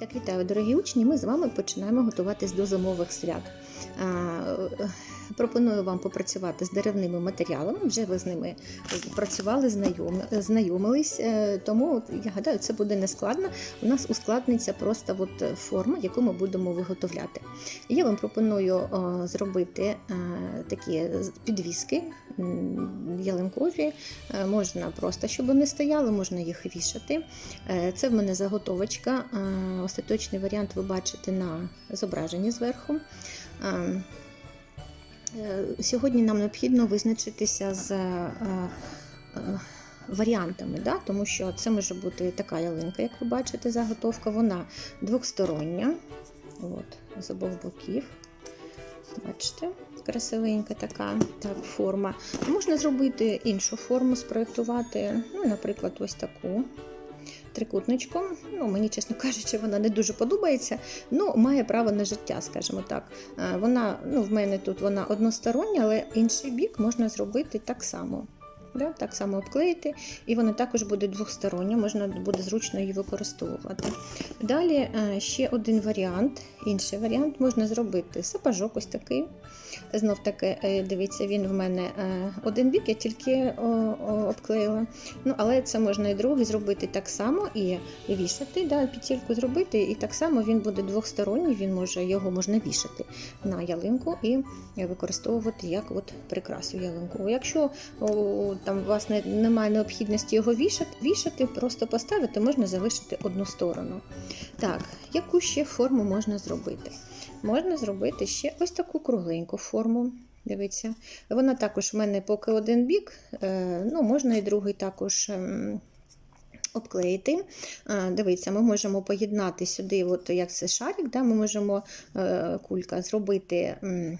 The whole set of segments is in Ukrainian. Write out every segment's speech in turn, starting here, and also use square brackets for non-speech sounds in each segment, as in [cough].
Так, вітаю, дорогі учні. Ми з вами починаємо готуватись до зимових свят. Пропоную вам попрацювати з деревними матеріалами. Вже ви з ними працювали, знайомились, е, тому я гадаю, це буде нескладно. У нас ускладниться просто от форма, яку ми будемо виготовляти. Я вам пропоную е, зробити е, такі підвіски ялинкові. Можна просто, щоб вони стояли, можна їх вішати. Це в мене заготовочка. Остаточний варіант ви бачите на зображенні зверху. Е, Сьогодні нам необхідно визначитися з е, е, варіантами, да? тому що це може бути така ялинка, як ви бачите, заготовка. Вона двостороння, от, з обох боків. Бачите, красивенька така так, форма. Можна зробити іншу форму, спроєктувати, ну, наприклад, ось таку трикутничком. Ну, мені, чесно кажучи, вона не дуже подобається. Ну, має право на життя, скажімо так. Е, Вона, ну, в мене тут вона одностороння, але інший бік можна зробити так само. Да, так само обклеїти, і вона також буде двостороння, можна буде зручно її використовувати. Далі е, ще один варіант, інший варіант можна зробити сапожок ось такий. Знов таки, е, дивіться, він в мене е, один бік, я тільки обклеїла. Ну, але це можна і другий зробити так само і вішати, да, петельку зробити, і так само він буде двосторонній, він може, його можна вішати на ялинку і використовувати як от прикрасу ялинку. Якщо там у вас не, немає необхідності його вішати, вішати, просто поставити, можна залишити одну сторону. Так, яку ще форму можна зробити? Можна зробити ще ось таку кругленьку форму. Дивіться, вона також в мене поки один бік, е, ну можна і другий також. ем, Обклеїти. Дивіться, ми можемо поєднати сюди, от як це шарик, да, ми можемо е, кулька зробити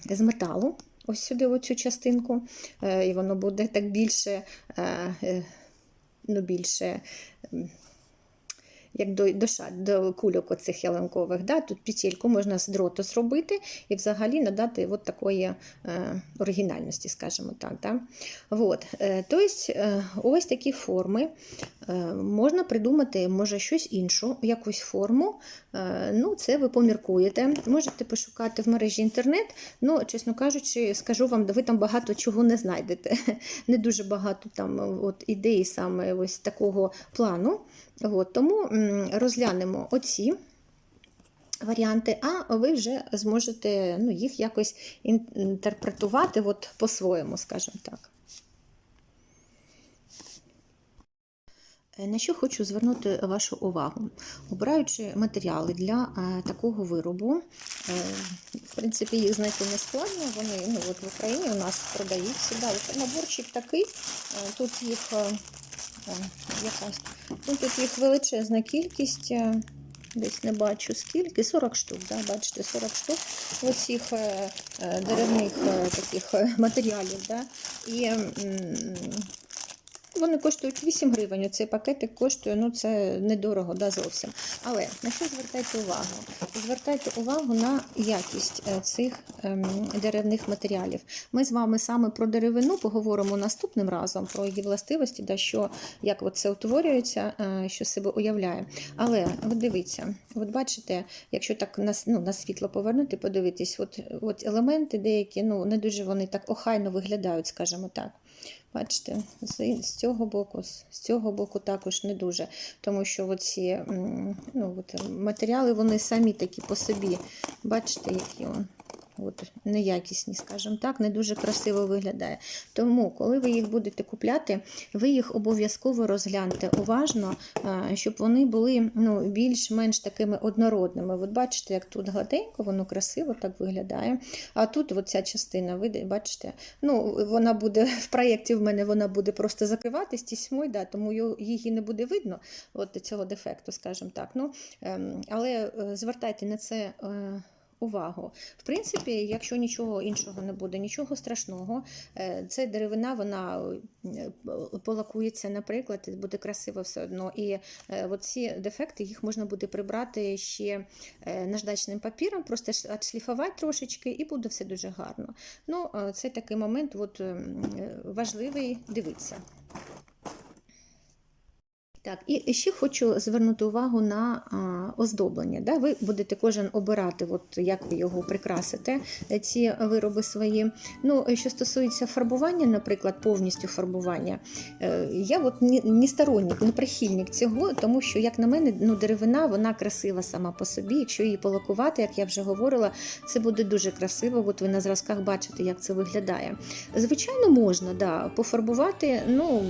з металу, ось сюди оцю частинку, е, і воно буде так більше, е, е, ну, більше. Як до, до, ша- до кульок оцих ялинкових. Да? Тут петельку можна з дроту зробити і взагалі надати от такої е, оригінальності, скажімо так. Да? Вот. Е, тобто, е, ось такі форми. Е, можна придумати, може, щось іншу, якусь форму. Е, ну, це ви поміркуєте. Можете пошукати в мережі інтернет. Ну, чесно кажучи, скажу вам, ви там багато чого не знайдете. [laughs] Не дуже багато там от, ідей саме ось такого плану. От, тому розглянемо оці варіанти, а ви вже зможете ну, їх якось інтерпретувати от, по-своєму, скажімо так. На що хочу звернути вашу увагу? Обираючи матеріали для е, такого виробу, е, в принципі, їх знайти не складно. Вони ну, от в Україні у нас продаються. Да, наборчик такий, е, тут їх якась, ну, тут їх величезна кількість. е, Десь не бачу скільки, 40 штук, да, бачите, 40 штук оцих е, е, деревних таких матеріалів. Да, і вони коштують 8 гривень. Цей пакетик коштує, ну це недорого да, зовсім. Але на що звертайте увагу? Звертайте увагу на якість е, цих ем, деревних матеріалів. Ми з вами саме про деревину поговоримо наступним разом, про її властивості, да, що, як от це утворюється, е, що себе уявляє. Але от дивіться, от бачите, якщо так на, ну, на світло повернути, подивитись, от, от елементи деякі, ну не дуже вони так охайно виглядають, скажімо так. Бачите, з, цього боку, з цього боку також не дуже, тому що оці ну, от, матеріали вони самі такі по собі. Бачите, які он, от, неякісні, скажімо так, не дуже красиво виглядає. Тому, коли ви їх будете купляти, ви їх обов'язково розгляньте уважно, щоб вони були ну, більш-менш такими однородними. От бачите, як тут гладенько, воно красиво так виглядає. А тут ця частина, ви бачите, ну, вона буде в проєкті в мене вона буде просто закриватись тісьмою, да, тому її не буде видно от цього дефекту, скажімо так. Ну, ем, але е, звертайте на це. Увагу. В принципі, якщо нічого іншого не буде, нічого страшного, е, це деревина, вона е, полакується, наприклад, буде красиво все одно. І е, ці дефекти їх можна буде прибрати ще наждачним папіром, просто відшліфувати трошечки, і буде все дуже гарно. Ну, це такий момент от, важливий, дивіться. Так, і ще хочу звернути увагу на а, оздоблення. Да? Ви будете кожен обирати, от, як ви його прикрасите, е, ці вироби свої. Ну, е, що стосується фарбування, наприклад, повністю фарбування, е, я от ні сторонник, не прихильник цього, тому що, як на мене, ну, деревина вона красива сама по собі. Якщо її полакувати, як я вже говорила, це буде дуже красиво. От ви на зразках бачите, як це виглядає. Звичайно, можна да, пофарбувати, ну,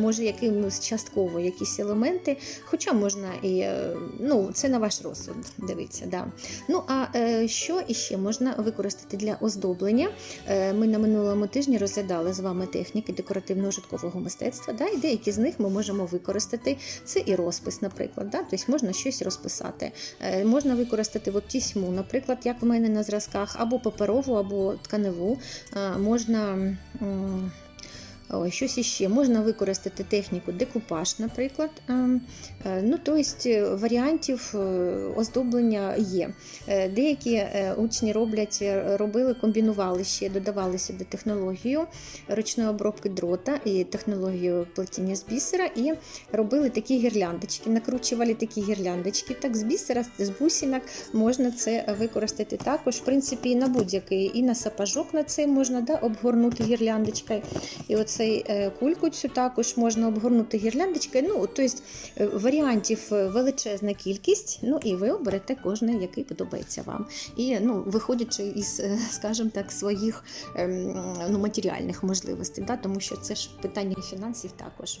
може, якимось частково якісь елементи, хоча можна і е, ну, це на ваш розсуд, дивіться. Да. Ну, а е, що іще можна використати для оздоблення? Е, Ми на минулому тижні розглядали з вами техніки декоративного житкового мистецтва, да, і деякі з них ми можемо використати. Це і розпис, наприклад. Да? Тобто можна щось розписати. Можна використати от тісьму, наприклад, як в мене на зразках, або паперову, або тканеву. Можна. Щось іще. Можна використати техніку декупаж, наприклад. Ем, е, Ну, тобто варіантів е, оздоблення є. Е, Деякі е, учні роблять, е, робили, комбінували ще, додавали сюди технологію ручної обробки дрота і технологію плетіння з бісера, і робили такі гірляндочки, накручували такі гірляндочки. Так, з бісера, з бусинок можна це використати також. В принципі, і на будь-який, і на сапожок на цей можна да, обгорнути гірляндочкою. І оцей е, кульку цю також можна обгорнути гірляндочкою. Ну, тобто е, варіантів е, величезна кількість. Ну і ви оберете кожний, який подобається вам. І ну, виходячи із, скажімо так, своїх ем, ну, матеріальних можливостей, да, тому що це ж питання фінансів також.